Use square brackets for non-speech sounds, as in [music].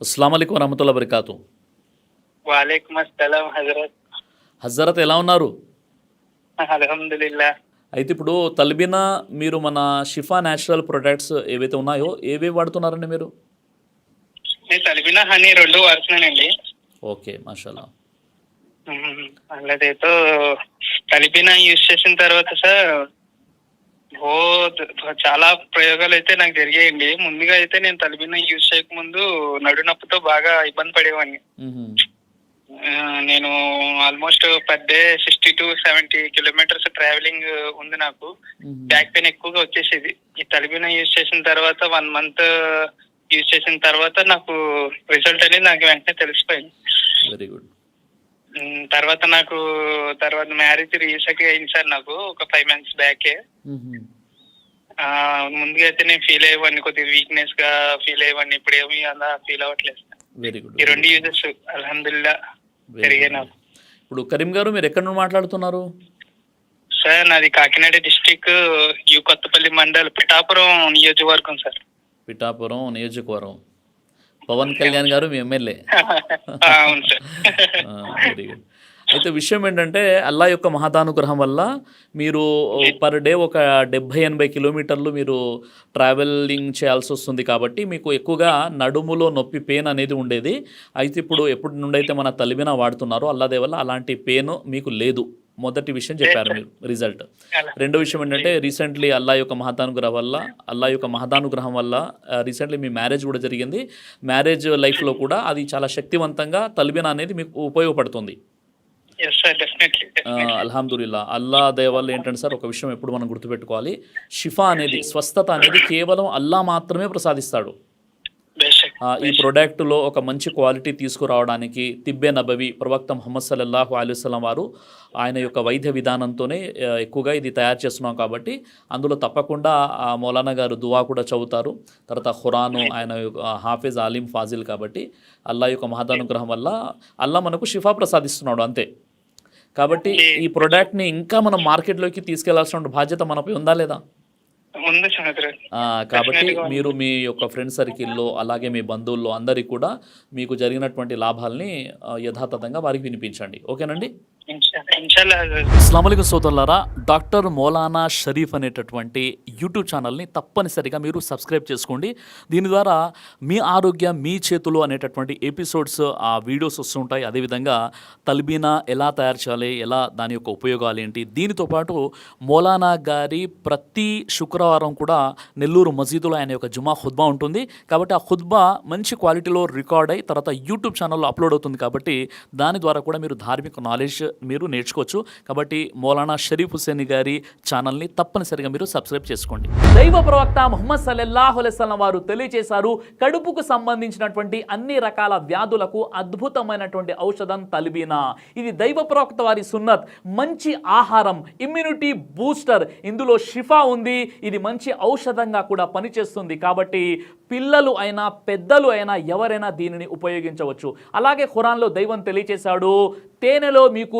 అస్సలం అయికం వరహమతుల్లా బరికాతు వాలేకుమ్ అస్సలాం హజరత్. హజరత్ ఎలా ఉన్నారు? అల్హమ్దులిల్లా అయితే ఇప్పుడు తల్బినా మీరు మన షిఫా న్యాచురల్ ప్రొడక్ట్స్ ఏవైతే ఉన్నాయో ఏవేవి వాడుతున్నారండి మీరు? నేను హనీ రెండు వాడుతున్నానండి. ఓకే మాషాల్లా అల్లదేతో తలిపిన యూజ్ చేసిన తర్వాత సార్ ఓ చాలా ప్రయోగాలు అయితే నాకు జరిగాయండి. ముందుగా అయితే నేను తలిపిన యూజ్ చేయకముందు నడు నొప్పితో బాగా ఇబ్బంది పడేవాడిని నేను almost per day sixty to seventy kilometres travelling ఉంది నాకు. బ్యాక్ పెయిన్ ఎక్కువగా వచ్చేసేది. ఈ తలిపిన యూజ్ చేసిన తర్వాత వన్ మంత్ యూజ్ చేసిన తర్వాత నాకు రిజల్ట్ అనేది నాకు వెంటనే తెలిసిపోయింది. Very good. తర్వాత నాకు తర్వాత మ్యారేజ్ రీసెంట్గా అయింది సార్ నాకు ఒక ఫైవ్ మంత్స్ బ్యాకే. ముందుగా అయితే నేను ఫీల్ అయ్యేవాడిని కొద్దిగా వీక్నెస్గా ఫీల్ అయ్యేవాడిని ఇప్పుడు ఏమి అలా ఫీల్ అవ్వట్లేదు. వెరీ గుడ్ ఈ రెండు యూజెస్ అల్హమ్దుల్లా పెరిగాయి ఇప్పుడు కరీం గారు మీరు ఎక్కడి నుండి మాట్లాడుతున్నారు? సార్ నాది కాకినాడ డిస్టిక్ యు కొత్తపల్లి మండల్ పిఠాపురం నియోజకవర్గం సార్. పిఠాపురం నియోజకవర్గం. పవన్ కళ్యాణ్ గారు మీ ఎమ్మెల్యే. [laughs] అవును సార్. [laughs] వెరీ గుడ్ అయితే విషయం ఏంటంటే అల్లా యొక్క మహతానుగ్రహం వల్ల మీరు పర్ డే ఒక డెబ్భై ఎనభై కిలోమీటర్లు మీరు ట్రావెలింగ్ చేయాల్సి వస్తుంది కాబట్టి మీకు ఎక్కువగా నడుములో నొప్పి పెయిన్ అనేది ఉండేది. అయితే ఇప్పుడు ఎప్పటి నుండి అయితే మన తలిబిన వాడుతున్నారో అల్లాదే వల్ల అలాంటి పెయిన్ మీకు లేదు. మొదటి విషయం చెప్పారు మీరు రిజల్ట్ రెండో విషయం ఏంటంటే రీసెంట్లీ అల్లా యొక్క మహతానుగ్రహం వల్ల అల్లా యొక్క మహతానుగ్రహం వల్ల రీసెంట్లీ మీ మ్యారేజ్ కూడా జరిగింది. మ్యారేజ్ లైఫ్లో కూడా అది చాలా శక్తివంతంగా తలిబిన అనేది మీకు ఉపయోగపడుతుంది. అల్హమ్దుల్లా అల్లా దయ వల్ల ఏంటంటే సార్ ఒక విషయం ఎప్పుడు మనం గుర్తుపెట్టుకోవాలి. షిఫా అనేది స్వస్థత అనేది కేవలం అల్లా మాత్రమే ప్రసాదిస్తాడు. ఈ ప్రోడక్ట్లో ఒక మంచి క్వాలిటీ తీసుకురావడానికి తిబ్బే నబవి ప్రవక్త ముహమ్మద్ సల్లల్లాహు అలైవలం వారు ఆయన యొక్క వైద్య విధానంతోనే ఎక్కువగా ఇది తయారు చేస్తున్నాం కాబట్టి అందులో తప్పకుండా మౌలానా గారు దువా కూడా చదువుతారు. తర్వాత ఖురాను ఆయన హాఫిజ్ ఆలిం ఫాజిల్ కాబట్టి అల్లా యొక్క మహదానుగ్రహం వల్ల అల్లా మనకు షిఫా ప్రసాదిస్తున్నాడు అంతే. కాబట్టి ఈ ప్రోడక్ట్ని ఇంకా మనం మార్కెట్లోకి తీసుకెళ్ళాల్సిన బాధ్యత మనపై ఉందా లేదా? కాబట్టి మీరు మీ యొక్క ఫ్రెండ్ సర్కిల్లో అలాగే మీ బంధువుల్లో అందరికీ కూడా మీకు జరిగినటువంటి లాభాల్ని యథాతథంగా వారికి వినిపించండి. ఓకేనండి? అస్సలం సోదరులారా డాక్టర్ మౌలానా షరీఫ్ అనేటటువంటి యూట్యూబ్ ఛానల్ని తప్పనిసరిగా మీరు సబ్స్క్రైబ్ చేసుకోండి. దీని ద్వారా మీ ఆరోగ్యం మీ చేతులు అనేటటువంటి ఎపిసోడ్స్ ఆ వీడియోస్ వస్తుంటాయి అదేవిధంగా తల్బీనా ఎలా తయారు చేయాలి ఎలా దాని యొక్క ఉపయోగాలు ఏంటి దీనితో పాటు మౌలానా గారి ప్రతి శుక్రవారం కూడా నెల్లూరు మసీదులో ఆయన యొక్క జుమా హుద్బా ఉంటుంది. కాబట్టి ఆ హుద్బా మంచి క్వాలిటీలో రికార్డ్ అయి తర్వాత యూట్యూబ్ ఛానల్లో అప్లోడ్ అవుతుంది కాబట్టి దాని ద్వారా కూడా మీరు ధార్మిక నాలెడ్జ్ మీరు నేర్చుకోవచ్చు. కాబట్టి మౌలానా షరీఫ్ హుసేన్ గారి ఛానల్ని తప్పనిసరిగా మీరు సబ్స్క్రైబ్ చేసుకోండి. దైవ ప్రవక్త ముహమ్మద్ సల్లల్లాహు అలైస్లం వారు తెలియజేశారు కడుపుకు సంబంధించినటువంటి అన్ని రకాల వ్యాధులకు అద్భుతమైనటువంటి ఔషధం తలిబీనా. ఇది దైవ ప్రవక్త వారి సున్నత్. మంచి ఆహారం ఇమ్యూనిటీ బూస్టర్ ఇందులో షిఫా ఉంది. ఇది మంచి ఔషధంగా కూడా పనిచేస్తుంది. కాబట్టి పిల్లలు అయినా పెద్దలు అయినా ఎవరైనా దీనిని ఉపయోగించవచ్చు. అలాగే ఖురాన్లో దైవం తెలియచేశాడు తేనెలో మీకు